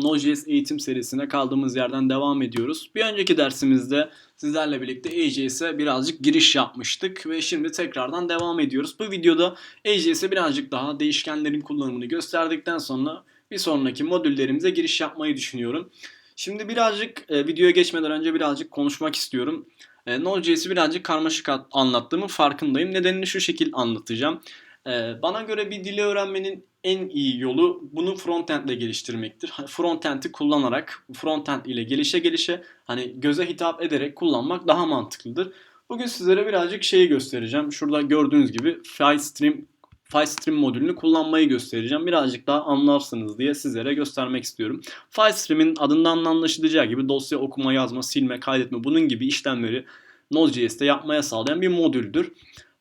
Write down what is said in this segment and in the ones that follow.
Node.js eğitim serisine kaldığımız yerden devam ediyoruz. Bir önceki dersimizde sizlerle birlikte AJS'e birazcık giriş yapmıştık ve şimdi tekrardan devam ediyoruz. Bu videoda AJS'e birazcık daha değişkenlerin kullanımını gösterdikten sonra bir sonraki modüllerimize giriş yapmayı düşünüyorum. Şimdi birazcık e, videoya geçmeden önce birazcık konuşmak istiyorum. E, Node.js'i birazcık karmaşık at- anlattığımın farkındayım. Nedenini şu şekil anlatacağım. E, bana göre bir dili öğrenmenin en iyi yolu bunu frontend ile geliştirmektir. Hani Frontend'i kullanarak, frontend ile gelişe gelişe hani göze hitap ederek kullanmak daha mantıklıdır. Bugün sizlere birazcık şeyi göstereceğim. Şurada gördüğünüz gibi FileStream FileStream modülünü kullanmayı göstereceğim. Birazcık daha anlarsınız diye sizlere göstermek istiyorum. FileStream'in adından da anlaşılacağı gibi dosya okuma, yazma, silme, kaydetme bunun gibi işlemleri Node.js'te yapmaya sağlayan bir modüldür.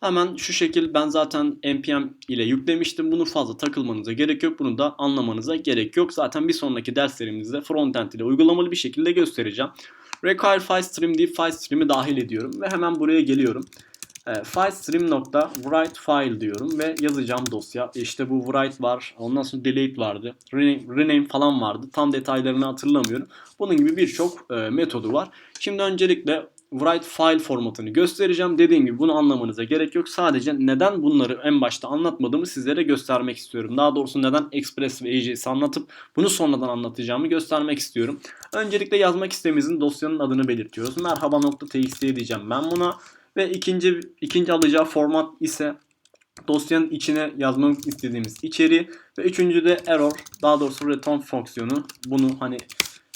Hemen şu şekil ben zaten npm ile yüklemiştim. Bunu fazla takılmanıza gerek yok. Bunu da anlamanıza gerek yok. Zaten bir sonraki derslerimizde frontend ile uygulamalı bir şekilde göstereceğim. Require FileStream deyip FileStream'i dahil ediyorum ve hemen buraya geliyorum. E, filestream.write file diyorum ve yazacağım dosya. İşte bu write var. Ondan sonra delete vardı. Rename, rename falan vardı. Tam detaylarını hatırlamıyorum. Bunun gibi birçok e, metodu var. Şimdi öncelikle write file formatını göstereceğim. Dediğim gibi bunu anlamanıza gerek yok. Sadece neden bunları en başta anlatmadığımı sizlere göstermek istiyorum. Daha doğrusu neden Express ve AJS'i anlatıp bunu sonradan anlatacağımı göstermek istiyorum. Öncelikle yazmak istememizin dosyanın adını belirtiyoruz. Merhaba.txt diyeceğim ben buna. Ve ikinci ikinci alacağı format ise dosyanın içine yazmak istediğimiz içeriği ve üçüncü de error daha doğrusu return fonksiyonu bunu hani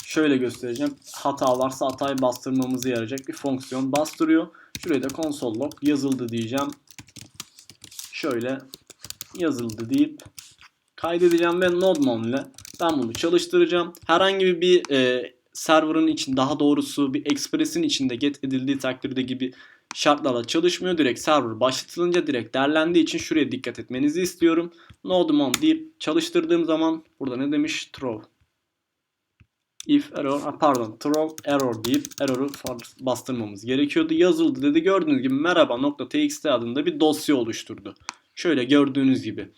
şöyle göstereceğim hata varsa hatayı bastırmamızı yarayacak bir fonksiyon bastırıyor şuraya da console log yazıldı diyeceğim şöyle yazıldı deyip kaydedeceğim ve nodemon ile ben bunu çalıştıracağım herhangi bir e, server'ın için daha doğrusu bir express'in içinde get edildiği takdirde gibi şartlarla çalışmıyor. Direkt server başlatılınca direkt derlendiği için şuraya dikkat etmenizi istiyorum. Nodemon deyip çalıştırdığım zaman burada ne demiş? Throw. If error, ah, pardon throw error deyip error'u bastırmamız gerekiyordu. Yazıldı dedi. Gördüğünüz gibi merhaba.txt adında bir dosya oluşturdu. Şöyle gördüğünüz gibi.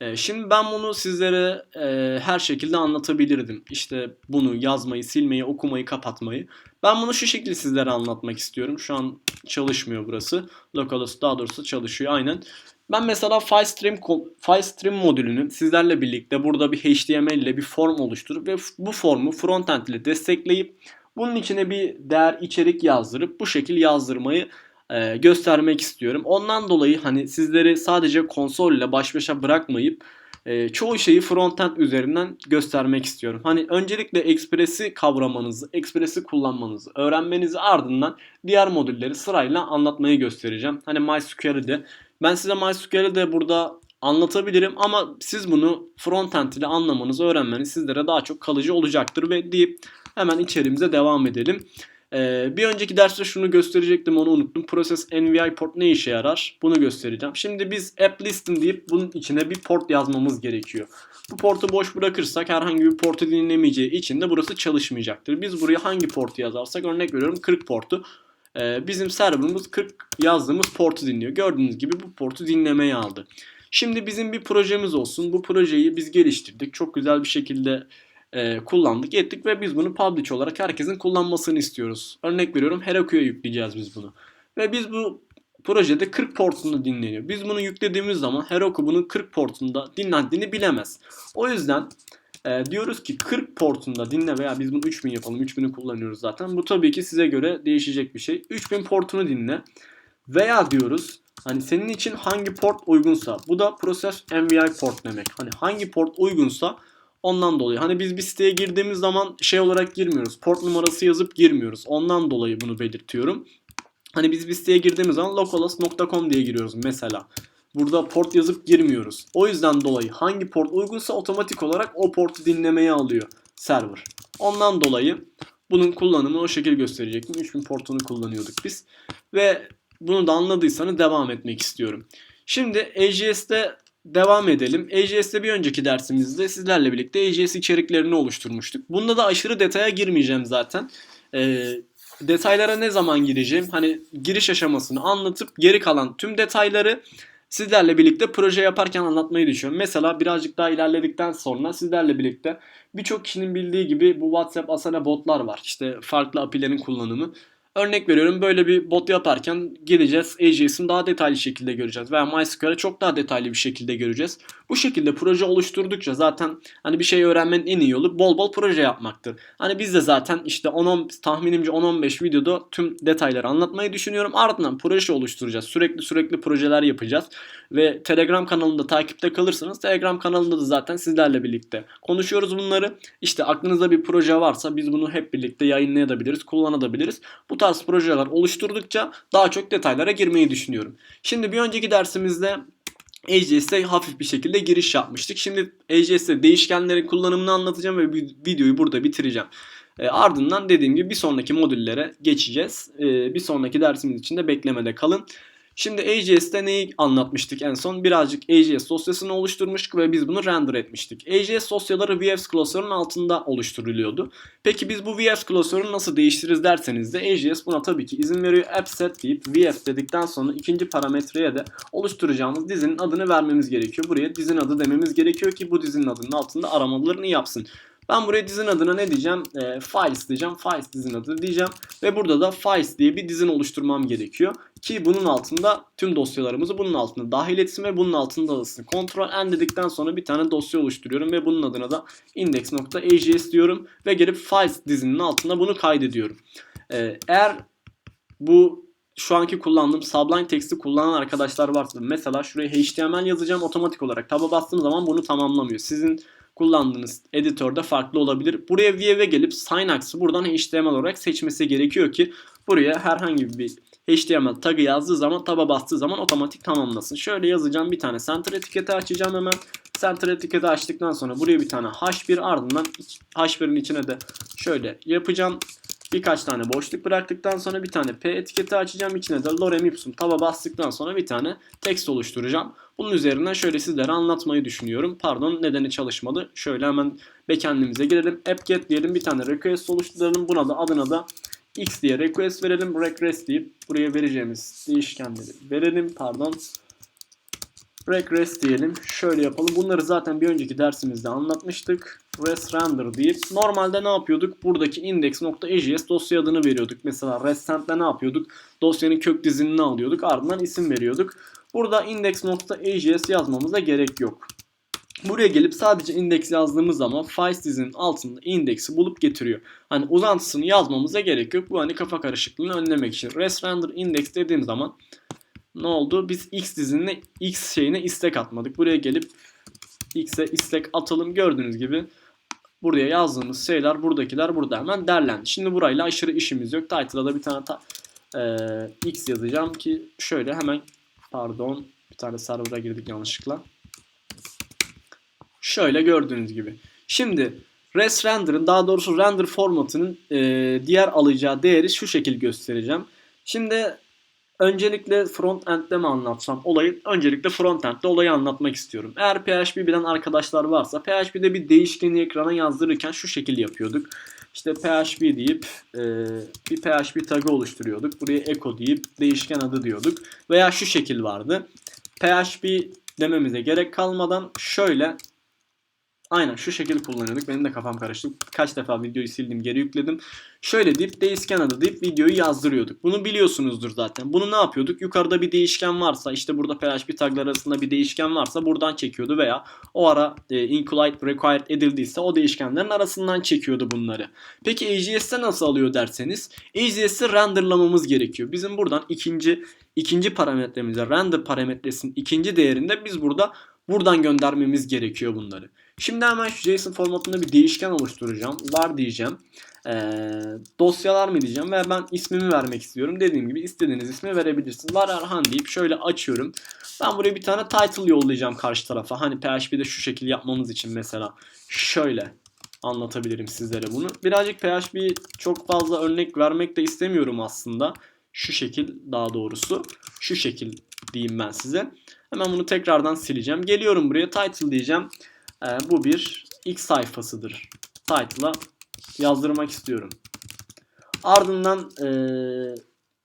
Ee, Şimdi ben bunu sizlere e, her şekilde anlatabilirdim. İşte bunu yazmayı, silmeyi, okumayı, kapatmayı. Ben bunu şu şekilde sizlere anlatmak istiyorum. Şu an çalışmıyor burası. Localhost daha doğrusu çalışıyor aynen. Ben mesela FileStream, FileStream modülünü sizlerle birlikte burada bir HTML ile bir form oluşturup ve bu formu frontend ile destekleyip bunun içine bir değer içerik yazdırıp bu şekil yazdırmayı e, göstermek istiyorum. Ondan dolayı hani sizleri sadece konsol ile baş başa bırakmayıp e, çoğu şeyi frontend üzerinden göstermek istiyorum. Hani öncelikle Express'i kavramanızı, Express'i kullanmanızı, öğrenmenizi ardından diğer modülleri sırayla anlatmayı göstereceğim. Hani MySQL'i de ben size MySQL'i de burada anlatabilirim ama siz bunu frontend ile anlamanız, öğrenmeniz sizlere daha çok kalıcı olacaktır ve deyip hemen içerimize devam edelim. Ee, bir önceki derste şunu gösterecektim onu unuttum. Process NVI port ne işe yarar? Bunu göstereceğim. Şimdi biz app listing deyip bunun içine bir port yazmamız gerekiyor. Bu portu boş bırakırsak herhangi bir portu dinlemeyeceği için de burası çalışmayacaktır. Biz buraya hangi portu yazarsak örnek veriyorum 40 portu. Ee, bizim serverımız 40 yazdığımız portu dinliyor. Gördüğünüz gibi bu portu dinlemeye aldı. Şimdi bizim bir projemiz olsun. Bu projeyi biz geliştirdik. Çok güzel bir şekilde e, kullandık ettik ve biz bunu publish olarak herkesin kullanmasını istiyoruz. Örnek veriyorum Heroku'ya yükleyeceğiz biz bunu. Ve biz bu projede 40 portunda dinleniyor. Biz bunu yüklediğimiz zaman Heroku bunun 40 portunda dinlendiğini bilemez. O yüzden e, diyoruz ki 40 portunda dinle veya biz bunu 3000 yapalım. 3000'i kullanıyoruz zaten. Bu tabii ki size göre değişecek bir şey. 3000 portunu dinle. Veya diyoruz hani senin için hangi port uygunsa. Bu da Process MVI port demek. Hani hangi port uygunsa Ondan dolayı. Hani biz bir siteye girdiğimiz zaman şey olarak girmiyoruz. Port numarası yazıp girmiyoruz. Ondan dolayı bunu belirtiyorum. Hani biz bir siteye girdiğimiz zaman localhost.com diye giriyoruz mesela. Burada port yazıp girmiyoruz. O yüzden dolayı hangi port uygunsa otomatik olarak o portu dinlemeye alıyor server. Ondan dolayı bunun kullanımını o şekilde gösterecektim. 3000 portunu kullanıyorduk biz. Ve bunu da anladıysanız devam etmek istiyorum. Şimdi AJS'de devam edelim. AJS'te bir önceki dersimizde sizlerle birlikte AJS içeriklerini oluşturmuştuk. Bunda da aşırı detaya girmeyeceğim zaten. Ee, detaylara ne zaman gireceğim? Hani giriş aşamasını anlatıp geri kalan tüm detayları sizlerle birlikte proje yaparken anlatmayı düşünüyorum. Mesela birazcık daha ilerledikten sonra sizlerle birlikte birçok kişinin bildiği gibi bu WhatsApp Asana botlar var. İşte farklı API'lerin kullanımı. Örnek veriyorum böyle bir bot yaparken gideceğiz AJS'in daha detaylı şekilde göreceğiz veya MySQL'ı çok daha detaylı bir şekilde göreceğiz. Bu şekilde proje oluşturdukça zaten hani bir şey öğrenmenin en iyi yolu bol bol proje yapmaktır. Hani biz de zaten işte 10 tahminimce 10-15 videoda tüm detayları anlatmayı düşünüyorum. Ardından proje oluşturacağız. Sürekli sürekli projeler yapacağız. Ve Telegram kanalında takipte kalırsanız Telegram kanalında da zaten sizlerle birlikte konuşuyoruz bunları. İşte aklınızda bir proje varsa biz bunu hep birlikte yayınlayabiliriz, kullanabiliriz. Bu tarz projeler oluşturdukça daha çok detaylara girmeyi düşünüyorum. Şimdi bir önceki dersimizde AJS'e hafif bir şekilde giriş yapmıştık. Şimdi AJS'te değişkenlerin kullanımını anlatacağım ve videoyu burada bitireceğim. E, ardından dediğim gibi bir sonraki modüllere geçeceğiz. E, bir sonraki dersimiz için de beklemede kalın. Şimdi AJS'te neyi anlatmıştık en son? Birazcık AJS dosyasını oluşturmuştuk ve biz bunu render etmiştik. AJS dosyaları VFS klasörünün altında oluşturuluyordu. Peki biz bu VFS klasörünü nasıl değiştiririz derseniz de AJS buna tabii ki izin veriyor. App set deyip VFS dedikten sonra ikinci parametreye de oluşturacağımız dizinin adını vermemiz gerekiyor. Buraya dizin adı dememiz gerekiyor ki bu dizinin adının altında aramalarını yapsın. Ben buraya dizin adına ne diyeceğim? E, files diyeceğim. Files dizin adı diyeceğim. Ve burada da files diye bir dizin oluşturmam gerekiyor. Ki bunun altında tüm dosyalarımızı bunun altında dahil etsin ve bunun altında alsın. Ctrl N dedikten sonra bir tane dosya oluşturuyorum ve bunun adına da index.ajs diyorum. Ve gelip files dizinin altına bunu kaydediyorum. E, eğer bu şu anki kullandığım Sublime Text'i kullanan arkadaşlar varsa mesela şuraya HTML yazacağım otomatik olarak taba bastığım zaman bunu tamamlamıyor. Sizin kullandığınız editörde farklı olabilir. Buraya View'e gelip Synax'ı buradan HTML olarak seçmesi gerekiyor ki buraya herhangi bir HTML tagı yazdığı zaman taba bastığı zaman otomatik tamamlasın. Şöyle yazacağım bir tane center etiketi açacağım hemen. Center etiketi açtıktan sonra buraya bir tane H1 ardından H1'in içine de şöyle yapacağım. Birkaç tane boşluk bıraktıktan sonra bir tane P etiketi açacağım. İçine de lorem ipsum taba bastıktan sonra bir tane text oluşturacağım. Bunun üzerinden şöyle sizlere anlatmayı düşünüyorum. Pardon nedeni çalışmadı. Şöyle hemen backend'imize girelim. app-get diyelim bir tane request oluşturalım. Buna da adına da x diye request verelim. request deyip buraya vereceğimiz değişkenleri verelim. Pardon. Request diyelim. Şöyle yapalım. Bunları zaten bir önceki dersimizde anlatmıştık. Rest render deyip normalde ne yapıyorduk? Buradaki index.js dosya adını veriyorduk. Mesela resent'te ne yapıyorduk? Dosyanın kök dizinini alıyorduk. Ardından isim veriyorduk. Burada index.js yazmamıza gerek yok. Buraya gelip sadece index yazdığımız zaman files dizinin altında index'i bulup getiriyor. Hani uzantısını yazmamıza gerek yok. Bu hani kafa karışıklığını önlemek için. Rest render index dediğim zaman ne oldu? Biz x dizinine x şeyine istek atmadık. Buraya gelip x'e istek atalım. Gördüğünüz gibi buraya yazdığımız şeyler buradakiler burada hemen derlendi. Şimdi burayla aşırı işimiz yok. Title'a da bir tane ta, e, x yazacağım ki şöyle hemen pardon bir tane server'a girdik yanlışlıkla. Şöyle gördüğünüz gibi. Şimdi res render'ın daha doğrusu render formatının e, diğer alacağı değeri şu şekil göstereceğim. Şimdi öncelikle front end'de mi anlatsam olayı öncelikle front end'de olayı anlatmak istiyorum. Eğer PHP bilen arkadaşlar varsa PHP'de bir değişkeni ekrana yazdırırken şu şekil yapıyorduk. İşte PHP deyip e, bir PHP tagı oluşturuyorduk. Buraya echo deyip değişken adı diyorduk. Veya şu şekil vardı. PHP dememize gerek kalmadan şöyle Aynen şu şekilde kullanıyorduk. Benim de kafam karıştı. Kaç defa videoyu sildim geri yükledim. Şöyle deyip değişken adı deyip videoyu yazdırıyorduk. Bunu biliyorsunuzdur zaten. Bunu ne yapıyorduk? Yukarıda bir değişken varsa işte burada PHP taglar arasında bir değişken varsa buradan çekiyordu veya o ara e, include required edildiyse o değişkenlerin arasından çekiyordu bunları. Peki AJS'te nasıl alıyor derseniz AJS'i renderlamamız gerekiyor. Bizim buradan ikinci ikinci parametremize render parametresinin ikinci değerinde biz burada buradan göndermemiz gerekiyor bunları. Şimdi hemen şu JSON formatında bir değişken oluşturacağım. Var diyeceğim. Ee, dosyalar mı diyeceğim ve ben ismimi vermek istiyorum. Dediğim gibi istediğiniz ismi verebilirsiniz. Var Erhan deyip şöyle açıyorum. Ben buraya bir tane title yollayacağım karşı tarafa. Hani PHP'de şu şekil yapmamız için mesela. Şöyle anlatabilirim sizlere bunu. Birazcık PHP çok fazla örnek vermek de istemiyorum aslında. Şu şekil daha doğrusu. Şu şekil diyeyim ben size. Hemen bunu tekrardan sileceğim. Geliyorum buraya title diyeceğim. Ee, bu bir ilk sayfasıdır. Title'a yazdırmak istiyorum. Ardından e,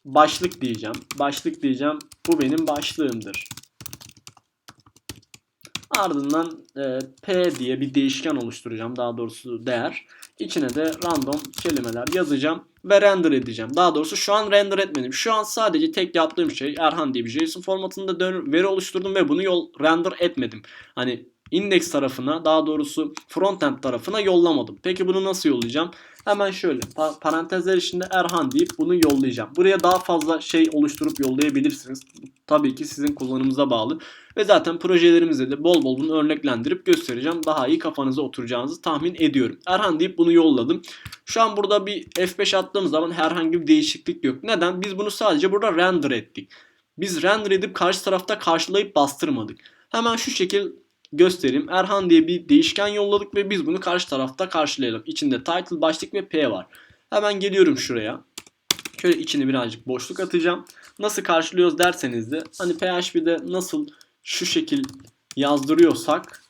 başlık diyeceğim. Başlık diyeceğim. Bu benim başlığımdır. Ardından e, P diye bir değişken oluşturacağım. Daha doğrusu değer. İçine de random kelimeler yazacağım ve render edeceğim. Daha doğrusu şu an render etmedim. Şu an sadece tek yaptığım şey Erhan diye bir JSON formatında veri oluşturdum ve bunu yol render etmedim. Hani index tarafına daha doğrusu frontend tarafına yollamadım. Peki bunu nasıl yollayacağım? Hemen şöyle pa- parantezler içinde Erhan deyip bunu yollayacağım. Buraya daha fazla şey oluşturup yollayabilirsiniz. Tabii ki sizin kullanımınıza bağlı. Ve zaten projelerimizde de bol bol bunu örneklendirip göstereceğim. Daha iyi kafanıza oturacağınızı tahmin ediyorum. Erhan deyip bunu yolladım. Şu an burada bir F5 attığım zaman herhangi bir değişiklik yok. Neden? Biz bunu sadece burada render ettik. Biz render edip karşı tarafta karşılayıp bastırmadık. Hemen şu şekil göstereyim. Erhan diye bir değişken yolladık ve biz bunu karşı tarafta karşılayalım. İçinde title, başlık ve P var. Hemen geliyorum şuraya. Şöyle içini birazcık boşluk atacağım. Nasıl karşılıyoruz derseniz de hani PHP'de nasıl şu şekil yazdırıyorsak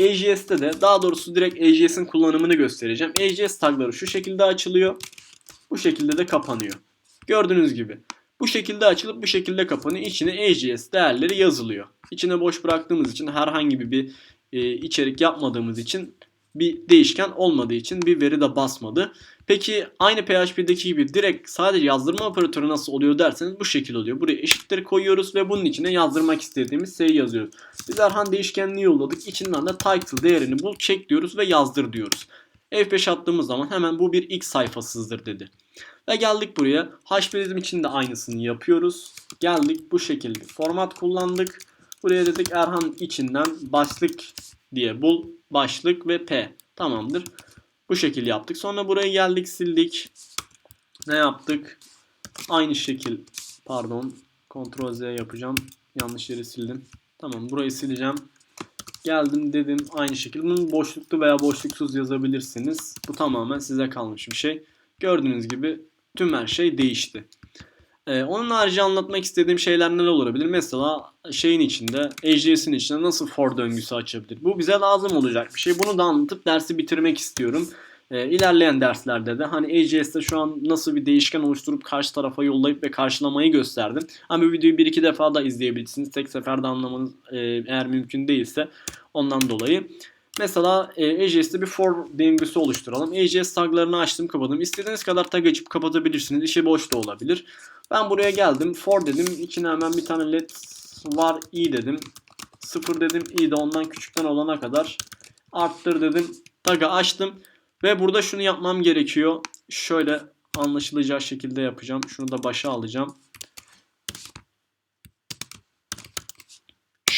AJS'te de daha doğrusu direkt AJS'in kullanımını göstereceğim. AJS tagları şu şekilde açılıyor. Bu şekilde de kapanıyor. Gördüğünüz gibi. Bu şekilde açılıp bu şekilde kapanıyor. İçine AJS değerleri yazılıyor. İçine boş bıraktığımız için herhangi bir e, içerik yapmadığımız için bir değişken olmadığı için bir veri de basmadı. Peki aynı PHP'deki gibi direkt sadece yazdırma operatörü nasıl oluyor derseniz bu şekil oluyor. Buraya eşitleri koyuyoruz ve bunun içine yazdırmak istediğimiz şeyi yazıyoruz. Biz Erhan değişkenini yolladık. İçinden de title değerini bul çek diyoruz ve yazdır diyoruz. F5 attığımız zaman hemen bu bir X sayfasızdır dedi. Ve geldik buraya. HPLizm için de aynısını yapıyoruz. Geldik bu şekilde format kullandık. Buraya dedik Erhan içinden başlık diye bul başlık ve P. Tamamdır. Bu şekil yaptık. Sonra buraya geldik sildik. Ne yaptık? Aynı şekil pardon Ctrl Z yapacağım. Yanlış yeri sildim. Tamam burayı sileceğim. Geldim dedim aynı şekilde. Bunu boşluklu veya boşluksuz yazabilirsiniz. Bu tamamen size kalmış bir şey. Gördüğünüz gibi tüm her şey değişti. Ee, onun harici anlatmak istediğim şeyler neler olabilir? Mesela şeyin içinde, AJS'in içinde nasıl for döngüsü açabilir? Bu bize lazım olacak bir şey. Bunu da anlatıp dersi bitirmek istiyorum. Ee, ilerleyen derslerde de hani AJS'te şu an nasıl bir değişken oluşturup karşı tarafa yollayıp ve karşılamayı gösterdim. Ama bu videoyu bir iki defa da izleyebilirsiniz. Tek seferde anlamanız e, eğer mümkün değilse ondan dolayı. Mesela e, AJS'te bir for döngüsü oluşturalım. AJS taglarını açtım kapadım. İstediğiniz kadar tag açıp kapatabilirsiniz. İşi boş da olabilir. Ben buraya geldim. For dedim. İçine hemen bir tane let var i dedim. 0 dedim. i de ondan küçükten olana kadar arttır dedim. Tag'ı açtım. Ve burada şunu yapmam gerekiyor. Şöyle anlaşılacağı şekilde yapacağım. Şunu da başa alacağım.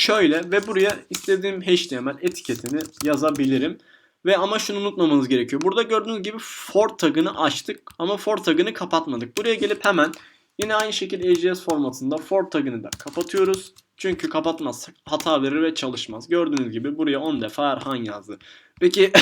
Şöyle ve buraya istediğim HTML etiketini yazabilirim. Ve ama şunu unutmamanız gerekiyor. Burada gördüğünüz gibi for tagını açtık ama for tagını kapatmadık. Buraya gelip hemen yine aynı şekilde AJS formatında for tagını da kapatıyoruz. Çünkü kapatmazsak hata verir ve çalışmaz. Gördüğünüz gibi buraya 10 defa Erhan yazdı. Peki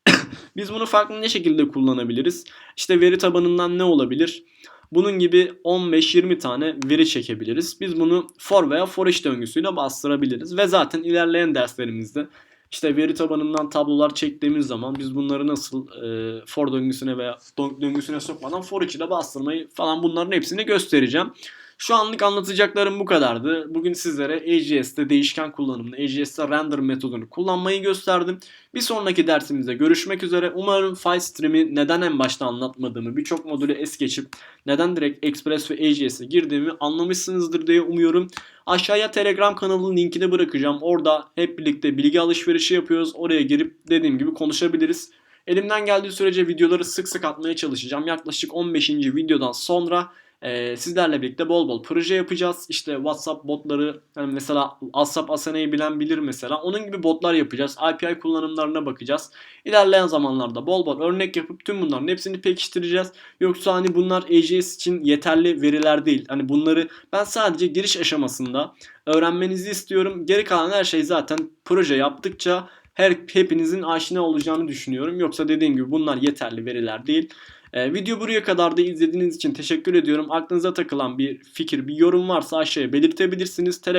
biz bunu farklı ne şekilde kullanabiliriz? İşte veri tabanından ne olabilir? Bunun gibi 15-20 tane veri çekebiliriz. Biz bunu for veya for each döngüsüyle bastırabiliriz. Ve zaten ilerleyen derslerimizde işte veri tabanından tablolar çektiğimiz zaman biz bunları nasıl e, for döngüsüne veya döngüsüne sokmadan for içine bastırmayı falan bunların hepsini göstereceğim. Şu anlık anlatacaklarım bu kadardı. Bugün sizlere AJS'te değişken kullanımını, AJS'te render metodunu kullanmayı gösterdim. Bir sonraki dersimizde görüşmek üzere. Umarım FileStream'i neden en başta anlatmadığımı, birçok modülü es geçip neden direkt Express ve AJS'e girdiğimi anlamışsınızdır diye umuyorum. Aşağıya Telegram kanalının linkini bırakacağım. Orada hep birlikte bilgi alışverişi yapıyoruz. Oraya girip dediğim gibi konuşabiliriz. Elimden geldiği sürece videoları sık sık atmaya çalışacağım. Yaklaşık 15. videodan sonra ee, sizlerle birlikte bol bol proje yapacağız. İşte WhatsApp botları yani mesela WhatsApp Asana'yı bilen bilir mesela. Onun gibi botlar yapacağız. API kullanımlarına bakacağız. İlerleyen zamanlarda bol bol örnek yapıp tüm bunların hepsini pekiştireceğiz. Yoksa hani bunlar AJS için yeterli veriler değil. Hani bunları ben sadece giriş aşamasında öğrenmenizi istiyorum. Geri kalan her şey zaten proje yaptıkça her hepinizin aşina olacağını düşünüyorum. Yoksa dediğim gibi bunlar yeterli veriler değil. Ee, video buraya kadar da izlediğiniz için teşekkür ediyorum. Aklınıza takılan bir fikir, bir yorum varsa aşağıya belirtebilirsiniz.